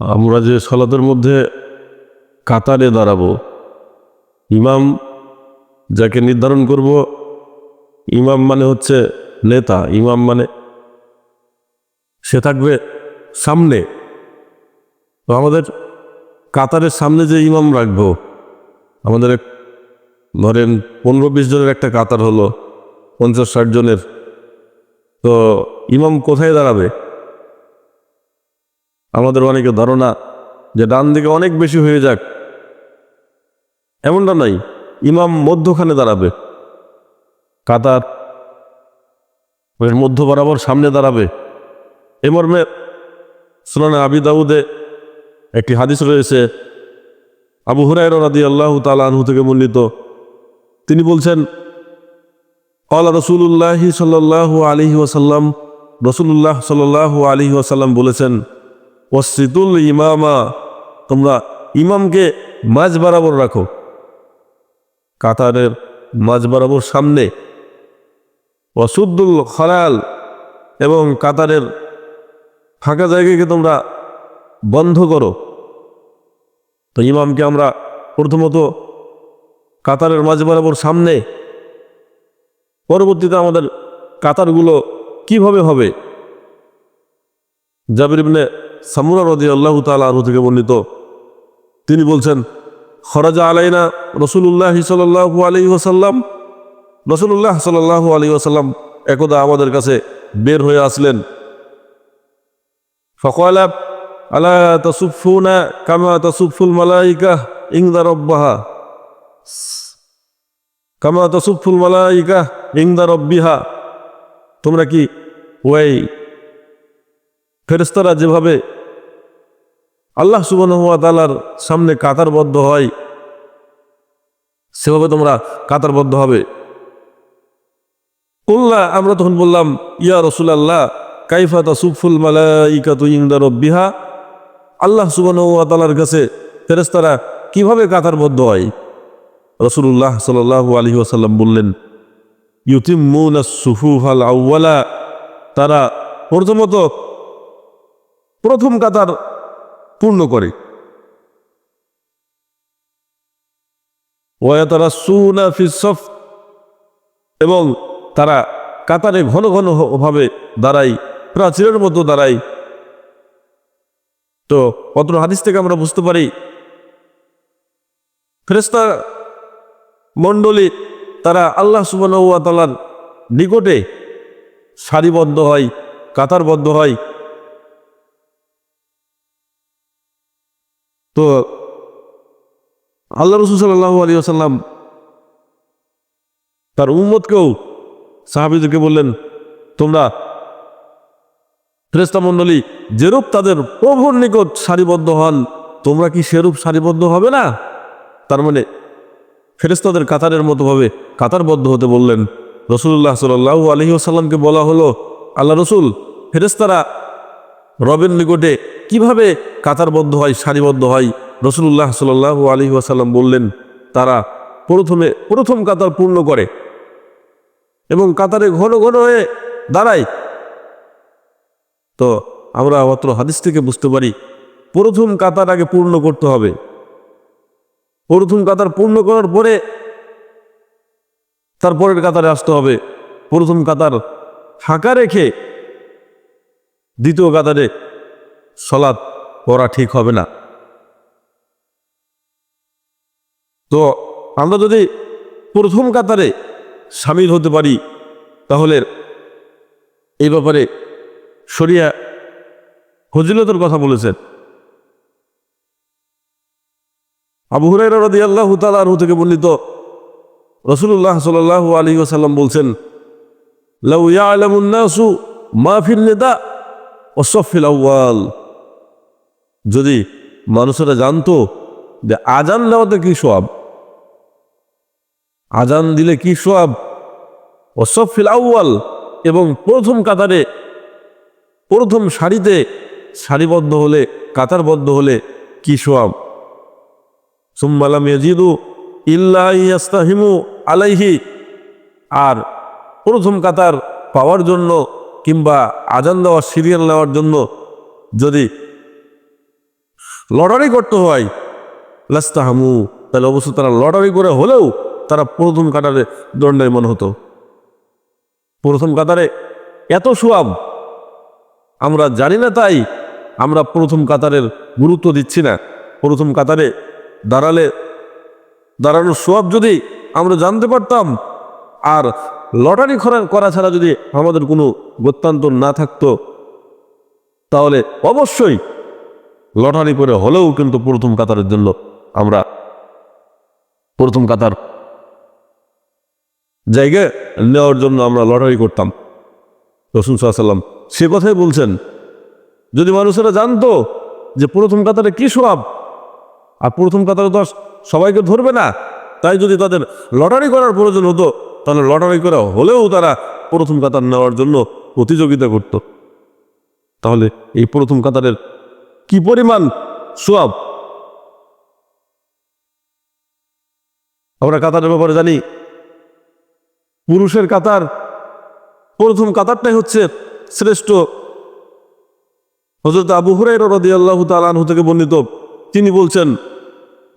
আমরা যে সলাতের মধ্যে কাতারে দাঁড়াবো, ইমাম যাকে নির্ধারণ করব, ইমাম মানে হচ্ছে নেতা, ইমাম মানে সে থাকবে সামনে। তো আমাদের কাতারের সামনে যে ইমাম রাখব, আমাদের ধরেন পনেরো বিশ জনের একটা কাতার হলো পঞ্চাশ ষাট জনের। তো ইমাম কোথায় দাঁড়াবে? আমাদের অনেকে ধারণা যে ডান দিকে অনেক বেশি হয়ে যাক। এমনটা নাই, ইমাম মধ্যখানে দাঁড়াবে। কাতার মধ্য বরাবর সামনে দাঁড়াবে। এ মর্মে সুনানে আবি দাউদে একটি হাদিস রয়েছে, আবু হুরাই রাদি আল্লাহ তালা থেকে বর্ণিত। তিনি বলছেন আল্লাহ রসুল্লাহ সাল্লাহ আলহি ওয়াসাল্লাম রসুল্লাহ সাল্লাহ আলহি ওয়াসাল্লাম বলেছেন ওয়াসিতুল ইমামা, তোমরা ইমামকে মাঝ বরাবর রাখো। কাতারের মাঝ বরাবর সামনে। ওয়াসুদ্দুল খলাল এবং কাতারের ফাঁকা জায়গাকে তোমরা বন্ধ করো। তো ইমামকে আমরা প্রথমত কাতারের মাঝ বরাবর সামনে। পরবর্তীতে আমাদের কাতারগুলো কীভাবে হবে? জাবির সামুরা রদি আল্লাহ তালা থেকে বর্ণিত। তিনি বলছেন, খরাজা আলাইনা রসুল্লাহ সাল্লাহু আলি ওসাল্লাম রসুল্লাহ সাল্লাহু আলী ওসাল্লাম একদা আমাদের কাছে বের হয়ে আসলেন। ফকলা, আলা তসুফুনা কামা তসুফুল মালাইকা ইংদা রব্বাহা? কামা তসুফুল মালাইকা ইংদা রব্বিহা? তোমরা কি ওই ফেরেস্তারা যেভাবে আল্লাহ সুবান তালার সামনে কাতারবদ্ধ হয়, সেভাবে তোমরা কাতারবদ্ধ হবে। উল্লাহ আমরা তখন বললাম, ইয়া রসুল আল্লাহ কাইফা তাসুফুল মালাইকা তু ইংদা রব্বিহা? আল্লাহ সুবান তালার কাছে ফেরেস্তারা কীভাবে কাতারবদ্ধ হয়? রসুল্লাহ সাল আলহি আসাল্লাম বললেন, ইউতিমুন সুফুফ আল আউ্বালা তারা প্রথমত প্রথম কাতার পূর্ণ করে। ওয়াতারা সুনা ফিসফ এবং তারা কাতারে ঘন ঘন ভাবে দাঁড়াই প্রাচীরের মতো দাঁড়াই তো অত হাদিস থেকে আমরা বুঝতে পারি ফেরেস্তা মণ্ডলী তারা আল্লাহ সুবান নিকটে সারিবদ্ধ হয়, কাতারবদ্ধ হয়। তো আল্লাহ রসুল সাল্লাহ আলী আসাল্লাম তার উম্মতকেও, সাহাবিদেরকে বললেন, তোমরা ফ্রেস্তা মণ্ডলী, যেরূপ তাদের প্রভুর নিকট সারিবদ্ধ হন, তোমরা কি সেরূপ সারিবদ্ধ হবে না? তার মানে ফেরেস্তাদের কাতারের মতো ভাবে কাতারবদ্ধ হতে বললেন। রসুল্লাহ সাল্লাহ আলহি আসাল্লামকে বলা হলো, আল্লাহ রসুল ফেরেস্তারা রবের নিকটে কীভাবে কাতারবদ্ধ হয়, সারিবদ্ধ হয়? রসুল্লাহ সাল্লাহ আলহি আসাল্লাম বললেন, তারা প্রথমে, প্রথম কাতার পূর্ণ করে এবং কাতারে ঘন ঘন হয়ে দাঁড়ায়। তো আমরা মাত্র হাদিস থেকে বুঝতে পারি, প্রথম কাতার আগে পূর্ণ করতে হবে। প্রথম কাতার পূর্ণ করার পরে তারপরের কাতারে আসতে হবে। প্রথম কাতার ফাঁকা রেখে দ্বিতীয় কাতারে সলাৎ পড়া ঠিক হবে না। তো আমরা যদি প্রথম কাতারে সামিল হতে পারি, তাহলে এই ব্যাপারে শরিয়া ফজিলতের কথা বলেছেন। আবু হুরাই রাদি আল্লাহ তালু থেকে বর্ণিত রসুল্লাহ সাল আলী ওসাল্লাম বলছেন, লাউ ইয়ালামুন্নাসু মাহফিল নেতা ওসফিল আউ্বাল যদি মানুষেরা জানতো যে আজান দেওয়াতে কি সোয়াব, আজান দিলে কি সোয়াব? ওসফিল আউ্বাল এবং প্রথম কাতারে, প্রথম সারিতে সারিবদ্ধ হলে, কাতারবদ্ধ হলে কি সোয়াব? সুম্মালাম ইয়াজিদু ইল্লা ইয়াস্তাহিমু আলাইহি। আর প্রথম কাতার পাওয়ার জন্য কিংবা আজান দেওয়ার সিরিয়াল নেওয়ার জন্য যদি লটারি করতে হয়, লাস্তাহামু, তাহলে অবশ্য তারা লটারি করে হলেও তারা প্রথম কাতারে দণ্ডায়মন হতো। প্রথম কাতারে এত সোয়াব, আমরা জানি না তাই আমরা প্রথম কাতারের গুরুত্ব দিচ্ছি না। প্রথম কাতারে দাঁড়ালে, দাঁড়ানোর সোয়াব যদি আমরা জানতে পারতাম, আর লটারি করা করা ছাড়া যদি আমাদের কোনো গত্যান্তর না থাকতো, তাহলে অবশ্যই লটারি করে হলেও কিন্তু প্রথম কাতারের জন্য আমরা প্রথম কাতার জায়গায় নেওয়ার জন্য আমরা লটারি করতাম। রসুন সাল্লাম সে কথাই বলছেন, যদি মানুষেরা জানতো যে প্রথম কাতারে কি সোয়াব আর প্রথম কাতারে তো সবাইকে ধরবে না, তাই যদি তাদের লটারি করার প্রয়োজন হতো তাহলে লটারি করা হলেও তারা প্রথম কাতার নেওয়ার জন্য প্রতিযোগিতা করত। তাহলে এই প্রথম কাতারের কি পরিমাণ সোয়াব? আমরা কাতারের ব্যাপারে জানি, পুরুষের কাতার প্রথম কাতারটাই হচ্ছে শ্রেষ্ঠ। হজরত আবু হুরাই রদি আল্লাহ তালু থেকে বর্ণিত, তিনি বলছেন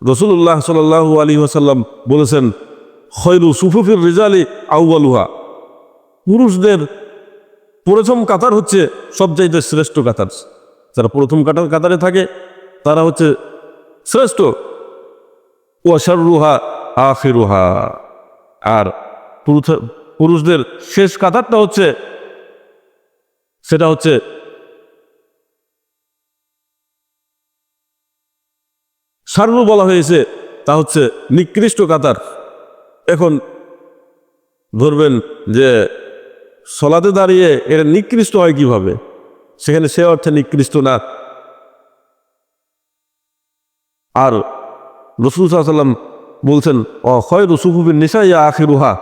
রসুল্লাহ সাল্লাহ আলী ওসাল্লাম বলেছেন খৈরু সুফুফির রেজালি আউবালুহা পুরুষদের প্রথম কাতার হচ্ছে সবচাইতে শ্রেষ্ঠ কাতার। যারা প্রথম কাতার, কাতারে থাকে, তারা হচ্ছে শ্রেষ্ঠ। ওয়াশারুহা আখিরুহা। আর পুরুষ- পুরুষদের শেষ কাতারটা হচ্ছে, সেটা হচ্ছে সারু বলা হয়েছে, তা হচ্ছে নিকৃষ্ট কাতার। এখন ধরবেন যে সলাতে দাঁড়িয়ে এটা নিকৃষ্ট হয় কীভাবে? সেখানে সে অর্থে নিকৃষ্ট না। আর রসুল সাল্লাম বলছেন অক্ষয় রসুফুবিন নিশা ইয়া আখিরুহা।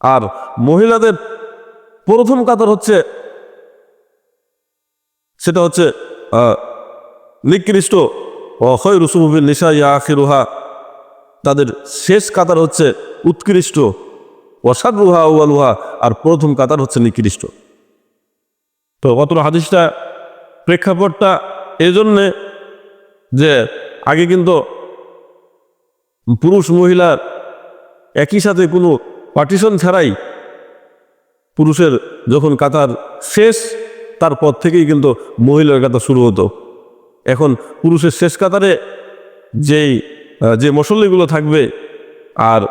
আর মহিলাদের প্রথম কাতার হচ্ছে, সেটা হচ্ছে নিকৃষ্ট। অক্ষয় রসুফুবিন নিশা ইয়া আখিরুহা। তাদের শেষ কাতার হচ্ছে উৎকৃষ্ট। অসারুহা ওয়ালুহা আর প্রথম কাতার হচ্ছে নিকৃষ্ট। তো অত হাদিসটা প্রেক্ষাপটটা এই জন্যে যে আগে কিন্তু পুরুষ মহিলার একই সাথে কোনো পার্টিশন ছাড়াই পুরুষের যখন কাতার শেষ তারপর থেকেই কিন্তু মহিলার কাতার শুরু হতো। এখন পুরুষের শেষ কাতারে যেই যে মশল্লিগুলো থাকবে আর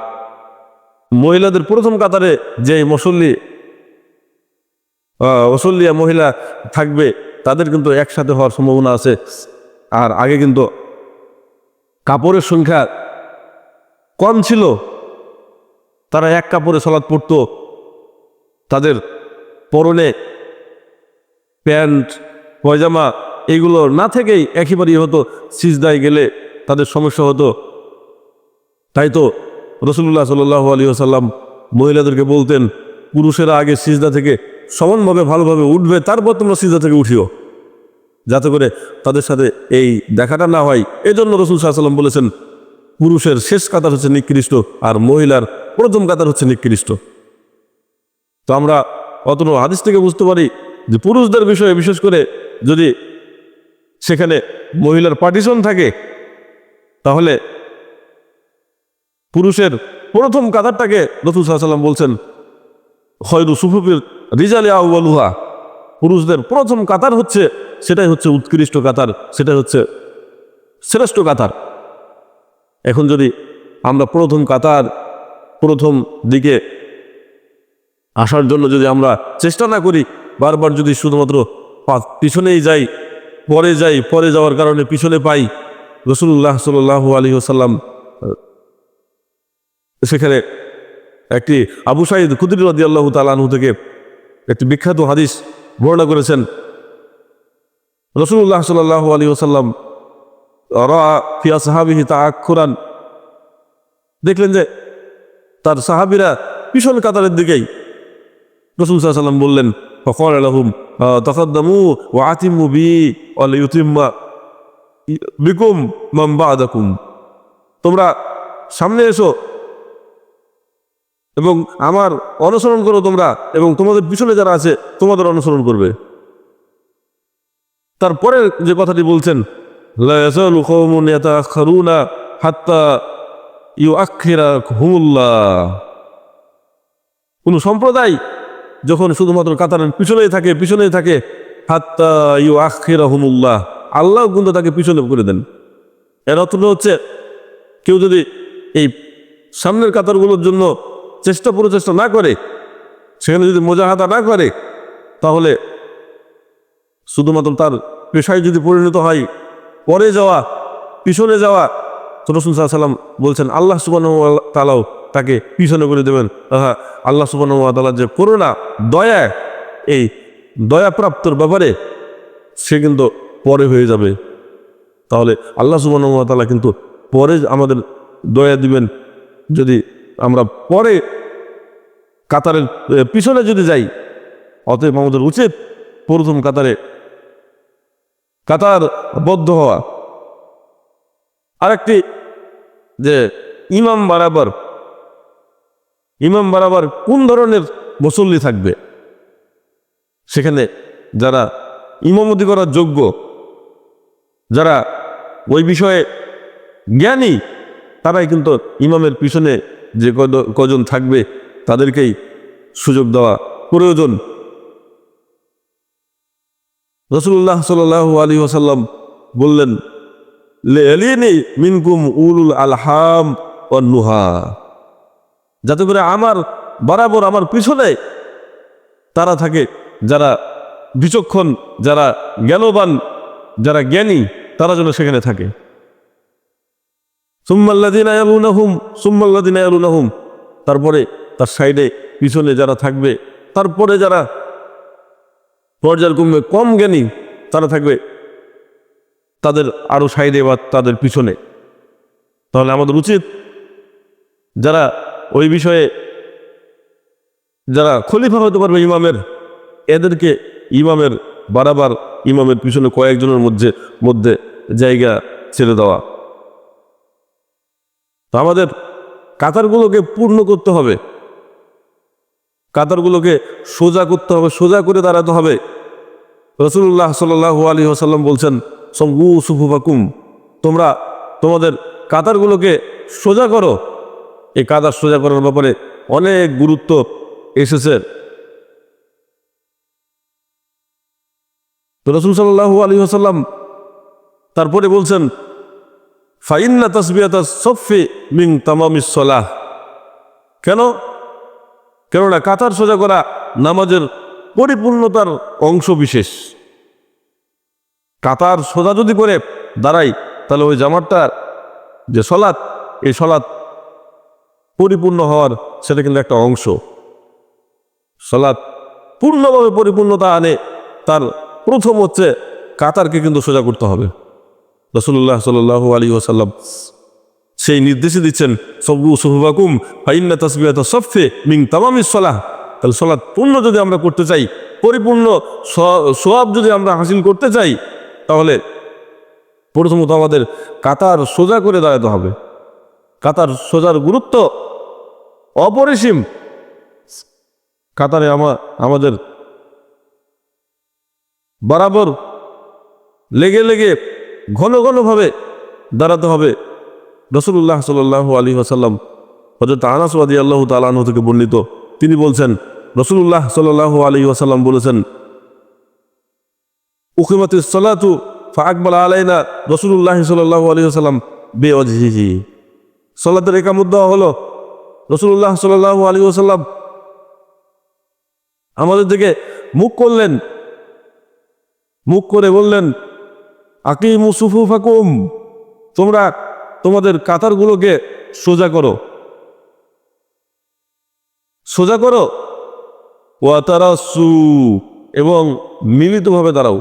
মহিলাদের প্রথম কাতারে যে মসল্লি মুসল্লিয়া মহিলা থাকবে, তাদের কিন্তু একসাথে হওয়ার সম্ভাবনা আছে। আর আগে কিন্তু কাপড়ের সংখ্যা কম ছিল। তারা এক কাপড়ে সলাৎ পরতো তাদের পরনে প্যান্ট, পয়জামা, এগুলো না থেকেই একেবারেই হতো সিজদায় গেলে তাদের সমস্যা হতো। তাই তো রসুল্লাহ সাল্লাহ আলী আসাল্লাম মহিলাদেরকে বলতেন, পুরুষেরা আগে সিজদা থেকে সমানভাবে, ভালোভাবে উঠবে, তারপর তোমরা সিজদা থেকে উঠিও। যাতে করে তাদের সাথে এই দেখাটা না হয়। এই জন্য রসুল সাল্লাম বলেছেন, পুরুষের শেষ কাতার হচ্ছে নিকৃষ্ট আর মহিলার প্রথম কাতার হচ্ছে নিকৃষ্ট। তো আমরা অত হাদিস থেকে বুঝতে পারি যে পুরুষদের বিষয়ে বিশেষ করে যদি সেখানে মহিলার পার্টিশন থাকে তাহলে পুরুষের প্রথম কাতারটাকে রসুল সাল্লাম বলছেন হয়তো সুফুফির রিজালে আউয়ালুহা পুরুষদের প্রথম কাতার হচ্ছে, সেটাই হচ্ছে উৎকৃষ্ট কাতার, সেটাই হচ্ছে শ্রেষ্ঠ কাতার। এখন যদি আমরা প্রথম কাতার, প্রথম দিকে আসার জন্য যদি আমরা চেষ্টা না করি, বারবার যদি শুধুমাত্র পিছনেই যাই, পরে যাই, পরে যাওয়ার কারণে পিছনে পাই রসুল্লাহ সাল আলী আসাল্লাম সেখানে একটি আবু সাইদ খুদির রাদি আল্লাহ তালাহু থেকে একটি বিখ্যাত হাদিস বর্ণনা করেছেন। রসুল্লাহ সাল্লাহ আলী ওসাল্লাম রা ফিয়া সাহাবিহি তা আক্ষরান দেখলেন যে তার সাহাবিরা পিছন কাতারের দিকেই রসুল সাল্লাম বললেন ফকর আলহুম তকদ্দামু ও আতিমু বি অল ইউতিম্মা বিকুম মাম্বা আদাকুম তোমরা সামনে এসো এবং আমার অনুসরণ করো তোমরা এবং তোমাদের পিছনে যারা আছে, তোমাদের অনুসরণ করবে। তারপরে যে কথাটি বলছেন কোন সম্প্রদায় যখন শুধুমাত্র কাতারের পিছনেই থাকে পিছনেই থাকে, হাত্তা ইউআখিরাহুমুল্লাহ। আল্লাহ কিন্তু তাকে পিছনে করে দেন। এর অর্থ হচ্ছে, কেউ যদি এই সামনের কাতারগুলোর জন্য চেষ্টা প্রচেষ্টা না করে, সেখানে যদি মোজাহাদা না করে, তাহলে শুধুমাত্র তার পেশায় যদি পরিণত হয়, পরে যাওয়া, পিছনে যাওয়া রসুল সাল্লাম বলছেন, আল্লাহ সুবান তালাও তাকে পিছনে করে দেবেন। হ্যাঁ আল্লাহ সুবান তালার যে করোনা দয়া, এই দয়াপ্রাপ্তর ব্যাপারে সে কিন্তু পরে হয়ে যাবে। তাহলে আল্লাহ সুবান তালা কিন্তু পরে আমাদের দয়া দিবেন। যদি আমরা পরে কাতারের পিছনে যদি যাই, অতএব আমাদের উচিত প্রথম কাতারে কাতার বদ্ধ হওয়া। আরেকটি যে ইমাম বারাবার ইমাম বারাবার কোন ধরনের মুসল্লি থাকবে? সেখানে যারা ইমামতি করার যোগ্য যারা ওই বিষয়ে জ্ঞানী, তারাই কিন্তু ইমামের পিছনে যে কজন থাকবে, তাদেরকেই সুযোগ দেওয়া প্রয়োজন। রসুল্লাহ সাল আলী ওসাল্লাম বললেন লেলিনি মিনকুম উলুল আলহাম ও নুহা। যাতে করে আমার বরাবর, আমার পিছনে তারা থাকে, যারা বিচক্ষণ, যারা জ্ঞানবান, যারা জ্ঞানী তারা যেন সেখানে থাকে। তারপরে তার সাইডে পিছনে যারা থাকবে, তারপরে যারা পর্যায়ক্রমে কম জ্ঞানী, তারা থাকবে তাদের আরও সাইডে বা তাদের পিছনে। তাহলে আমাদের উচিত যারা ওই বিষয়ে যারা খলিফা হতে পারবে ইমামের, এদেরকে ইমামের, বারাবার ইমামের পিছনে কয়েকজনের মধ্যে মধ্যে জায়গা ছেড়ে দেওয়া। তো আমাদের কাতারগুলোকে পূর্ণ করতে হবে। কাতারগুলোকে সোজা করতে হবে, সোজা করে দাঁড়াতে হবে। রসুল্লাহ সাল আলী আসাল্লাম বলছেন সঙ্গু সুফুফাকুম, তোমরা তোমাদের কাতারগুলোকে সোজা করো। এই কাতার সোজা করার ব্যাপারে অনেক গুরুত্ব এসেছে। তো রসুল সাল্লাহ আলী আসাল্লাম তারপরে বলছেন, ফাইন্না তসবিয়াতা সফি মিং তামামিস সলাহ। কেন? কেননা কাতার সোজা করা নামাজের পরিপূর্ণতার অংশ বিশেষ। কাতার সোজা যদি করে দাঁড়াই, তাহলে ওই জামারটা যে সলাৎ, এই সলাৎ পরিপূর্ণ হওয়ার সেটা কিন্তু একটা অংশ। সলাৎ পূর্ণভাবে পরিপূর্ণতা আনে, তার প্রথম হচ্ছে কাতারকে কিন্তু সোজা করতে হবে। রসুল্লাহ সাল আলী ওসাল্লাম সেই নির্দেশে দিচ্ছেন সবু সুহবাকুম ফাইন্না তসবিয়াত সফে মিং তামামি সলাহ। তাহলে সলাৎ পূর্ণ যদি আমরা করতে চাই, পরিপূর্ণ সোয়াব যদি আমরা হাসিল করতে চাই, তাহলে প্রথমত আমাদের কাতার সোজা করে দাঁড়াতে হবে। কাতার সোজার গুরুত্ব অপরিসীম। কাতারে আমা আমাদের বরাবর লেগে লেগে ঘন ঘনভাবে দাঁড়াতে হবে। রসুল্লাহ সাল আলী আসাল্লাম হজরত আনাসওয়াদি আল্লাহ তালাহ থেকে বর্ণিত, তিনি বলছেন রসুল্লাহ সাল আলী আসাল্লাম বলেছেন, উকিমত সলাতু ফাকবাল আলাইনা রসুল্লাহ সাল্লাহ আলী আসাল্লাম বে অজিহি সলাতের একামত দেওয়া হলো রসুল্লাহ সাল্লাহ আলী আসাল্লাম আমাদের দিকে মুখ করলেন। মুখ করে বললেন আকিম সুফু ফাকুম তোমরা তোমাদের কাতারগুলোকে সোজা করো। সোজা করো। ওয়াতারাসু এবং মিলিতভাবে দাঁড়াও।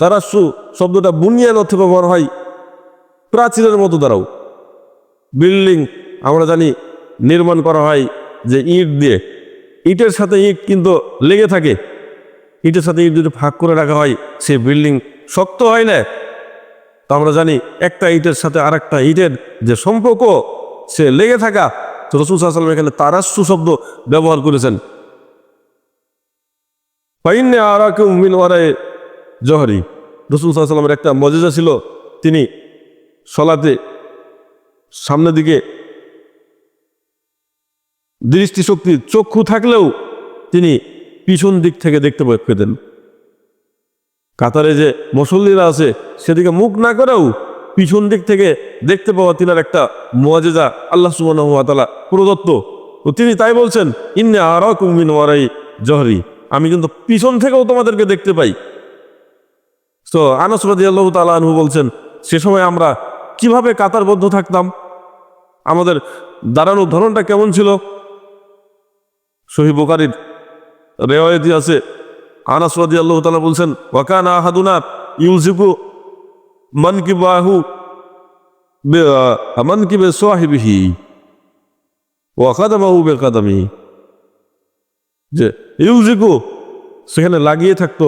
তারাসু শব্দটা বুনিয়ান অর্থে ব্যবহার হয়, প্রাচীরের মতো দাঁড়াও। বিল্ডিং, আমরা জানি, নির্মাণ করা হয় যে ইট দিয়ে। ইটের সাথে ইট কিন্তু লেগে থাকে। ইটের সাথে ইট যদি ফাঁক করে রাখা হয়, সে বিল্ডিং শক্ত হয় না। তো আমরা জানি একটা ইটের সাথে আর একটা ইটের যে সম্পর্ক, সে লেগে থাকা। তো রসুল সাল্লাম এখানে তারাসু শব্দ ব্যবহার করেছেন। পাইন্নে আরাকুম মিন ওয়ারায়ে জহরি। রসুল সাল্লামের একটা মজেজা ছিল। তিনি সলাতে সামনের দিকে দৃষ্টিশক্তি চক্ষু থাকলেও তিনি পিছন দিক থেকে দেখতে পেতেন কাতারে যে মুসল্লিরা আছে, সেদিকে মুখ না করেও পিছন দিক থেকে দেখতে পাওয়া তিনার একটা মজেজা আল্লাহ সুবাহ প্রদত্ত। তো তিনি তাই বলছেন, ইন্নে আর কুমিন ওয়ারাই জহরি। আমি কিন্তু পিছন থেকেও তোমাদেরকে দেখতে পাই। তো আনস রাজি আল্লাহ তালু বলছেন, সে সময় আমরা কীভাবে কাতারবদ্ধ থাকতাম? আমাদের দাঁড়ানোর ধরনটা কেমন ছিল? শহীদ বোকারির রেওয়ায়তি আছে আনাস রাজি আল্লাহ তালা বলছেন, ওয়াকান আহাদুনা ইউজিকু মান কি বাহু মান কি বে সোয়াহিবিহি ওয়াকাদামাহু বেকাদামি। যে ইউজিকু সেখানে লাগিয়ে থাকতো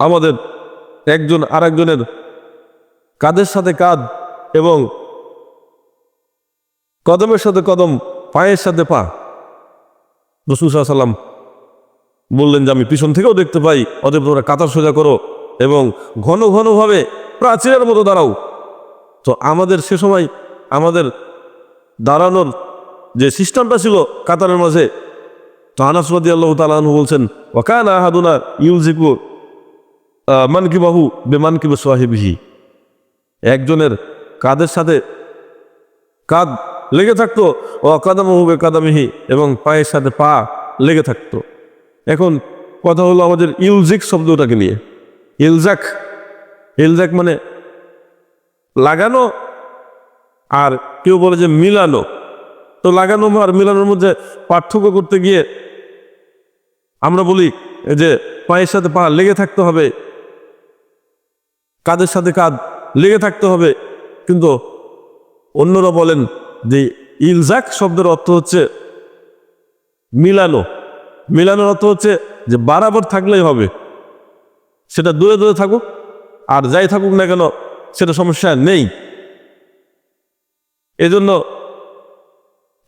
আমাদের একজন আরেকজনের কাঁধের সাথে কাঁধ এবং কদমের সাথে কদম, পায়ের সাথে পা। রসুল সাল্লাম বললেন যে, আমি পিছন থেকেও দেখতে পাই। অতএব তোমরা কাতার সোজা করো এবং ঘন ঘনভাবে প্রাচীরের মতো দাঁড়াও। তো আমাদের সে সময় আমাদের দাঁড়ানোর যে সিস্টেমটা ছিল কাতারের মাঝে, তো আনাসরদি আল্লাহ তালু বলছেন ওকান আহাদুনা ইউজিকু মান কি বাহু বেমান কি সোয়াহিবিহি একজনের কাদের সাথে কাদ লেগে থাকতো ও কাদামহু বে কাদামিহি এবং পায়ের সাথে পা লেগে থাকতো। এখন কথা হলো আমাদের ইলজিক শব্দটাকে নিয়ে। ইলজাক ইলজাক মানে লাগানো আর কেউ বলে যে মিলানো। তো লাগানো আর মিলানোর মধ্যে পার্থক্য করতে গিয়ে আমরা বলি যে পায়ের সাথে পা লেগে থাকতে হবে কাদের সাথে কাঁধ লেগে থাকতে হবে। কিন্তু অন্যরা বলেন যে ইলজাক শব্দের অর্থ হচ্ছে মিলানো। মিলানোর অর্থ হচ্ছে যে বারাবর থাকলেই হবে। সেটা দূরে দূরে থাকুক, আর যাই থাকুক না কেন, সেটা সমস্যা নেই। এজন্য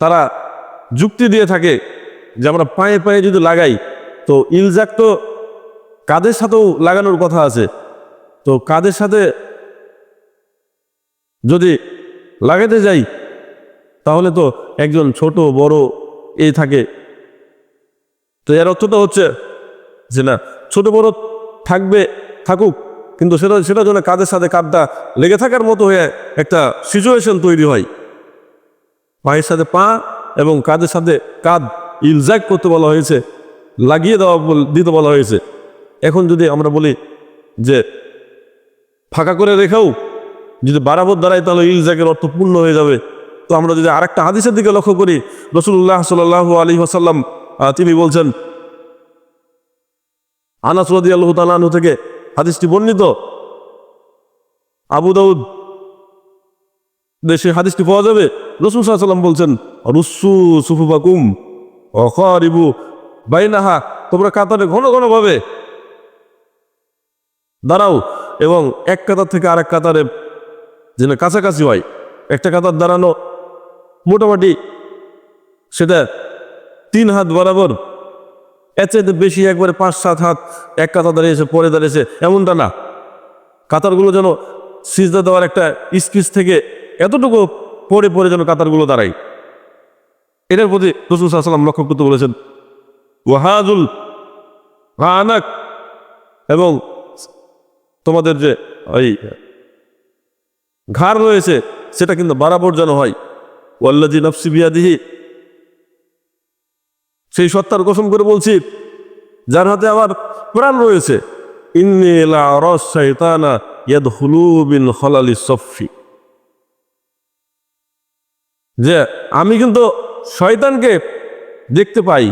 তারা যুক্তি দিয়ে থাকে যে আমরা পায়ে পায়ে যদি লাগাই, তো ইলজাক তো কাদের সাথেও লাগানোর কথা আছে? তো কাদের সাথে যদি লাগাতে যাই, তাহলে তো একজন ছোট, বড় এই থাকে। তো এর অর্থটা হচ্ছে যে না, ছোট বড় থাকবে, থাকুক, কিন্তু সেটা, সেটার জন্য কাদের সাথে কাঁধটা লেগে থাকার মতো হয়ে একটা সিচুয়েশন তৈরি হয়। পায়ের সাথে পা এবং কাঁধের সাথে কাঁধ ইলজাক করতে বলা হয়েছে, লাগিয়ে দেওয়া দিতে বলা হয়েছে। এখন যদি আমরা বলি যে ফাঁকা করে রেখেও যদি বারাবর দাঁড়ায় তাহলে ইলজাকের অর্থ পূর্ণ হয়ে যাবে। তো আমরা যদি আরেকটা হাদিসের দিকে লক্ষ্য করি, রসুল্লাহ সাল আলী আসাল্লাম তিনি বলছেন, আনাস আল্লাহ থেকে হাদিসটি বর্ণিত। আবু দাউদ দেশে হাদিসটি পাওয়া যাবে। রসুল সাল্লাম বলছেন, রুসু সুফুবাকুম অখরিবু বাইনাহা। তোমরা কাতারে ঘন ঘন ভাবে। দাঁড়াও, এবং এক কাতার থেকে আরেক কাতারে যেন কাছাকাছি হয়। একটা কাতার দাঁড়ানো মোটামুটি সেটা তিন হাত বরাবর। চাইতে বেশি একবারে পাঁচ, সাত হাত এক কাতার দাঁড়িয়েছে পরে দাঁড়িয়েছে এমনটা না। কাতারগুলো যেন সিজদা দেওয়ার একটা স্পিচ থেকে এতটুকু পরে পরে যেন কাতারগুলো দাঁড়ায়। এটার প্রতি রসুল সাল্লাম লক্ষ্য করতে বলেছেন ওয়াহাজুল আনাক এবং তোমাদের যে ওই ঘাড় রয়েছে, সেটা কিন্তু বারাবর যেন হয়। ওয়াল্লাজি নফসি বিয়াদিহি সেই সত্তার কসম করে বলছি, যার হাতে আমার প্রাণ রয়েছে যে আমি কিন্তু শয়তানকে দেখতে পাই,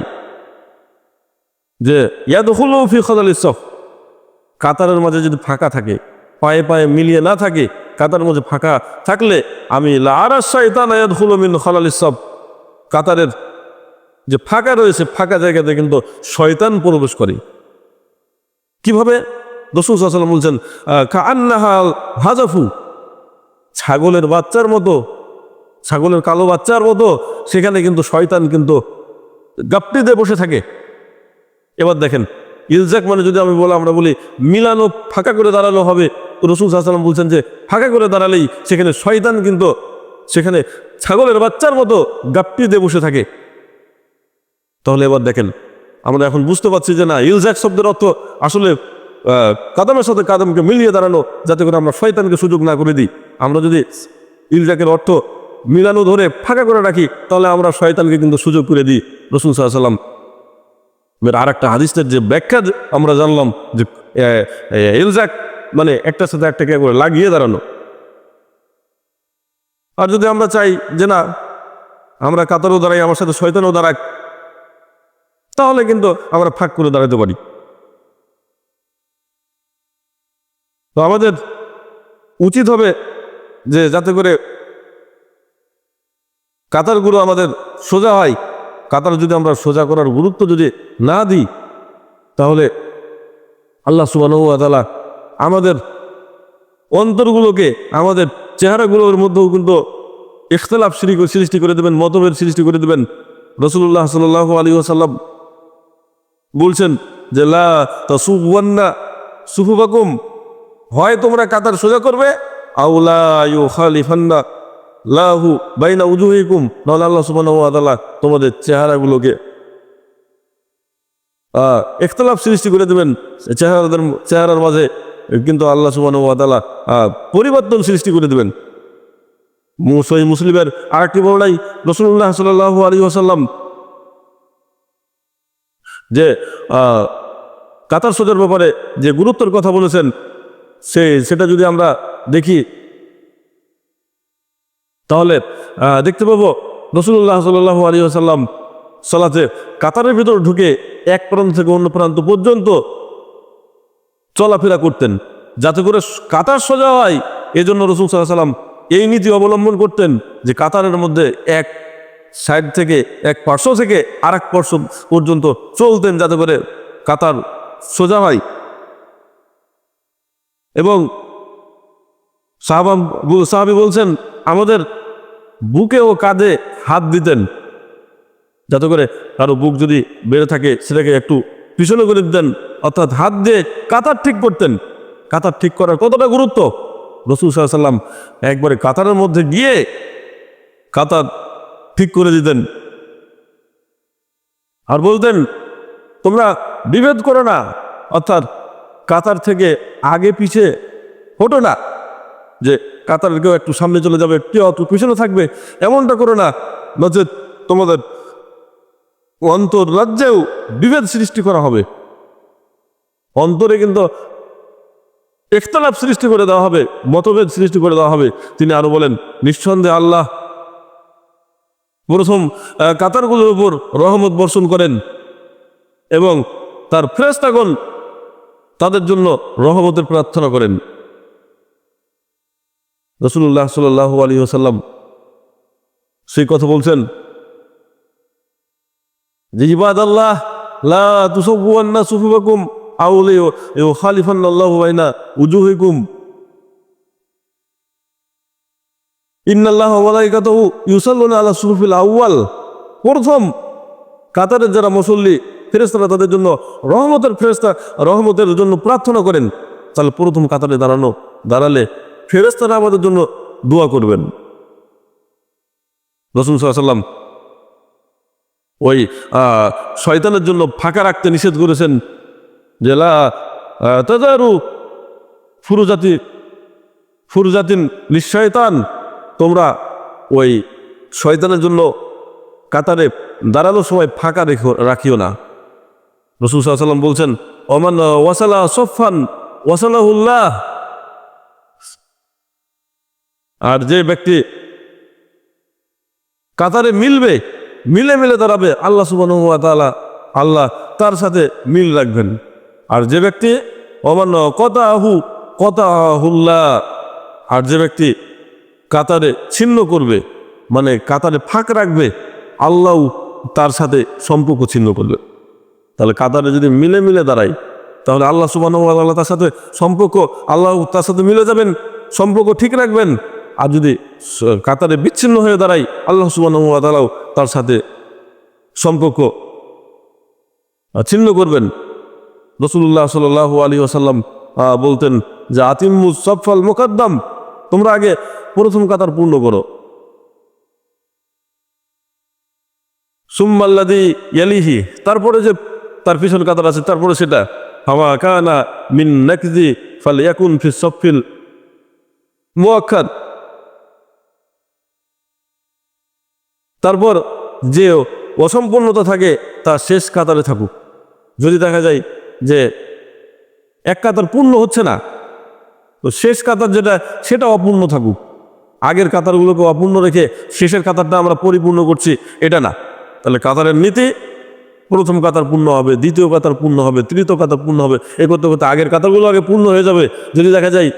যে ইয়াদখুলু ফি খলালি সফ কাতারের মাঝে যদি ফাঁকা থাকে, পায়ে পায়ে মিলিয়ে না থাকে, কাতারের মাঝে ফাঁকা থাকলে আমি লারাস শয়তান ইয়াদখুলু মিন খলালি সফ কাতারের যে ফাঁকা রয়েছে, ফাঁকা জায়গাতে কিন্তু শয়তান প্রবেশ করে। কীভাবে? রসুল বলছেন কান্নাহাল হাজাফু। ছাগলের বাচ্চার মতো, ছাগলের কালো বাচ্চার মতো, সেখানে কিন্তু শয়তান কিন্তু গাপটিতে বসে থাকে। এবার দেখেন, ইলজাক মানে যদি আমি বলি আমরা বলি মিলানো, ফাঁকা করে দাঁড়ানো হবে রসুল সাল্লাম বলছেন যে, ফাঁকা করে দাঁড়ালেই সেখানে শয়তান কিন্তু, সেখানে ছাগলের বাচ্চার মতো দিয়ে বসে থাকে। তাহলে এবার দেখেন, আমরা এখন বুঝতে পারছি যে না ইলজাক শব্দের অর্থ আসলে কাদামের সাথে কাদামকে মিলিয়ে দাঁড়ানো, যাতে করে আমরা শয়তানকে সুযোগ না করে দিই। আমরা যদি ইলজাকের অর্থ মিলানো ধরে ফাঁকা করে রাখি, তাহলে আমরা শয়তানকে কিন্তু সুযোগ করে দিই, রসুল সাল্লাম এবার আর একটা হাদিসের যে ব্যাখ্যা আমরা জানলাম যে ইলজাক মানে একটার সাথে একটাকে করে লাগিয়ে দাঁড়ানো। আর যদি আমরা চাই যে না, আমরা কাতারও দাঁড়াই, আমার সাথে শয়তানও দাঁড়াক তাহলে কিন্তু আমরা ফাঁক করে দাঁড়াতে পারি। তো আমাদের উচিত হবে যে যাতে করে কাতারগুলো আমাদের সোজা হয়, কাতার যদি আমরা সোজা করার গুরুত্ব যদি না দিই, তাহলে আল্লাহ সুবাহ আমাদের অন্তরগুলোকে, আমাদের চেহারাগুলোর মধ্যেও কিন্তু ইখতলাফ সৃষ্টি সৃষ্টি করে দেবেন, মতভেদ সৃষ্টি করে দেবেন। রসুল্লাহ সাল আলী আসাল্লাম বলছেন যে, লা তাসুওয়ান্না সুফুবাকুম হয় তোমরা কাতার সোজা করবে? আউলা ইউ খালিফান্না লাহু বাইনা উজুহিকুম। নাহলে আল্লাহ সুবহানাহু ওয়া তোমাদের চেহারাগুলোকে ইখতলাফ সৃষ্টি করে দেবেন। চেহারাদের, চেহারার মাঝে কিন্তু আল্লাহ সুবহানাহু ওয়া তাআলা পরিবর্তন সৃষ্টি করে দেবেন। মুসই মুসলিমের আরেকটি বলাই রসুল্লাহ সাল্লাহ আলী ওসাল্লাম যে কাতার সোজার ব্যাপারে যে গুরুত্বের কথা বলেছেন, সে, সেটা যদি আমরা দেখি, তাহলে দেখতে পাবো রসুল্লাহ সাল্লাহ আলী আসাল্লাম সলাতে কাতারের ভিতর ঢুকে এক প্রান্ত থেকে অন্য প্রান্ত পর্যন্ত চলাফেরা করতেন। যাতে করে কাতার সোজা হয়, এজন্য রসুল সাল্লাহ সাল্লাম এই নীতি অবলম্বন করতেন যে কাতারের মধ্যে এক সাইড থেকে এক পার্শ্ব থেকে আর এক পার্শ্ব পর্যন্ত চলতেন যাতে করে কাতার সোজা হয়। এবং সাহাবা সাহাবি বলছেন, আমাদের বুকে ও কাঁধে হাত দিতেন। যাতে করে কারও বুক যদি বেড়ে থাকে, সেটাকে একটু পিছনে করে দিতেন। অর্থাৎ হাত দিয়ে কাতার ঠিক করতেন। কাতার ঠিক করার কতটা গুরুত্ব? রসুল সাল্লাম একবারে কাতারের মধ্যে গিয়ে কাতার ঠিক করে দিতেন। আর বলতেন, তোমরা বিভেদ করো না, অর্থাৎ কাতার থেকে আগে পিছে হটো না, যে কাতার কেউ একটু সামনে চলে যাবে, কেউ একটু পিছনে থাকবে, এমনটা করো না নচেত তোমাদের অন্তর রাজ্যেও বিভেদ সৃষ্টি করা হবে। অন্তরে কিন্তু একতলাপ সৃষ্টি করে দেওয়া হবে, মতভেদ সৃষ্টি করে দেওয়া হবে। তিনি আরও বলেন, নিঃসন্দেহে আল্লাহ প্রথম কাতারগুলোর উপর রহমত বর্ষণ করেন এবং তার ফ্রেস্তাগণ তাদের জন্য রহমতের প্রার্থনা করেন। রসুল্লাহ সাল্লাহ আলী আসাল্লাম সেই কথা বলছেন, যে আল্লাহ লা তুসব্বুয়ান্না সুফুবাকুম আউলে ও খালিফান আল্লাহু উজুহিকুম। ইন্নাল্লাহ মালাইকাতুহু ইউসাল্লুনা আলা সুফিল আউয়াল। প্রথম কাতারের যারা মুসল্লি ফেরেস্তারা তাদের জন্য রহমতের ফেরেস্তা রহমতের জন্য প্রার্থনা করেন, তাহলে প্রথম কাতারে দাঁড়ানো, দাঁড়ালে ফেরেস্তারা আমাদের জন্য দোয়া করবেন। রসুল সাল্লাম ওই শয়তানের জন্য ফাঁকা রাখতে নিষেধ করেছেন জেলা তাজারু ফুরুজাতি, ফুরুজাতিন নিঃশয়তান তোমরা ওই শয়তানের জন্য কাতারে দাঁড়ানোর সময় ফাঁকা রেখো, রাখিও না। রসুল সাল্লাম বলছেন, ওমান ওয়াসালা সফান ওয়াসালাহুল্লাহ। আর যে ব্যক্তি কাতারে মিলবে, মিলে মিলে দাঁড়াবে, আল্লাহ সুবাহ আল্লাহ তার সাথে মিল রাখবেন। আর যে ব্যক্তি অমান্য কতা আহু কতা আহুল্লাহ আর যে ব্যক্তি কাতারে ছিন্ন করবে মানে কাতারে ফাঁক রাখবে, আল্লাহ তার সাথে সম্পর্ক ছিন্ন করবে। তাহলে কাতারে যদি মিলে মিলে দাঁড়াই তাহলে আল্লাহ সুবাহ আল্লাহ তার সাথে সম্পর্ক, আল্লাহ তার সাথে মিলে যাবেন, সম্পর্ক ঠিক রাখবেন। আর যদি কাতারে বিচ্ছিন্ন হয়ে দাঁড়াই আল্লাহ সুবাহ তার সাথে সম্পর্ক ছিন্ন করবেন। রসুল্লাহ সাল আলী আসাল্লাম বলতেন যে আতিমু সফল মোকাদ্দম। তোমরা আগে প্রথম কাতার পূর্ণ করো। সুম্মাল্লাদি ইয়ালিহি, তারপরে যে তার পিছন কাতার আছে, তারপরে সেটা হাওয়া কানা মিন নাকজি ফাল ইয়াকুন ফি সফিল মুয়াক্কাদ। তারপর যে অসম্পূর্ণতা থাকে, তা শেষ কাতারে থাকুক। যদি দেখা যায় যে এক কাতার পূর্ণ হচ্ছে না তো শেষ কাতার যেটা, সেটা অপূর্ণ থাকুক। আগের কাতারগুলোকে অপূর্ণ রেখে শেষের কাতারটা আমরা পরিপূর্ণ করছি, এটা না। তাহলে কাতারের নীতি, প্রথম কাতার পূর্ণ হবে, দ্বিতীয় কাতার পূর্ণ হবে, তৃতীয় কাতার পূর্ণ হবে এ করতে করতে আগের কাতারগুলো আগে পূর্ণ হয়ে যাবে। যদি দেখা যায়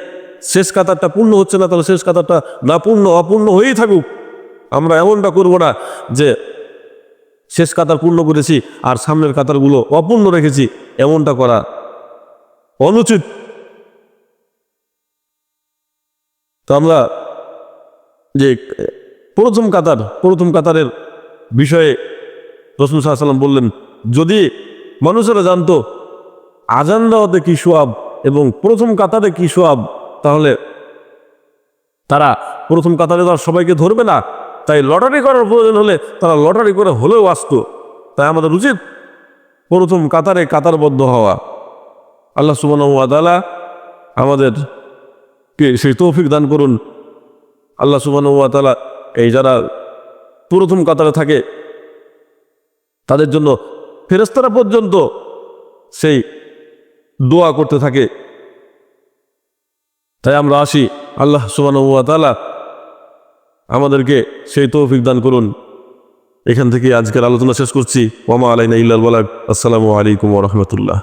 শেষ কাতারটা পূর্ণ হচ্ছে না, তাহলে শেষ কাতারটা না পূর্ণ, অপূর্ণ হয়েই থাকুক। আমরা এমনটা করব না যে শেষ কাতার পূর্ণ করেছি আর সামনের কাতারগুলো অপূর্ণ রেখেছি, এমনটা করা অনুচিত। তো আমরা যে প্রথম কাতার, প্রথম কাতারের বিষয়ে রসুল সাল্লাম বললেন, যদি মানুষেরা জানতো আজান দেওয়াতে কি সোয়াব এবং প্রথম কাতারে কি সোয়াব, তাহলে তারা প্রথম কাতারে তো আর সবাইকে ধরবে না। তাই লটারি করার প্রয়োজন হলে তারা লটারি করে হলেও আসতো। তাই আমাদের উচিত প্রথম কাতারে কাতারবদ্ধ হওয়া। আল্লাহ সুবান আমাদের সেই তৌফিক দান করুন। আল্লাহ সুবান তালা এই যারা প্রথম কাতারে থাকে, তাদের জন্য ফেরেস্তারা পর্যন্ত সেই দোয়া করতে থাকে। তাই আমরা আসি, আল্লাহ সুবান তালা আমাদেরকে সেই তৌফিক দান করুন। এখান থেকে আজকের আলোচনা শেষ করছি। ওমা আলাইনা ইল্লাল বালাক আসসালামু আলাইকুম রহমতুল্লাহ।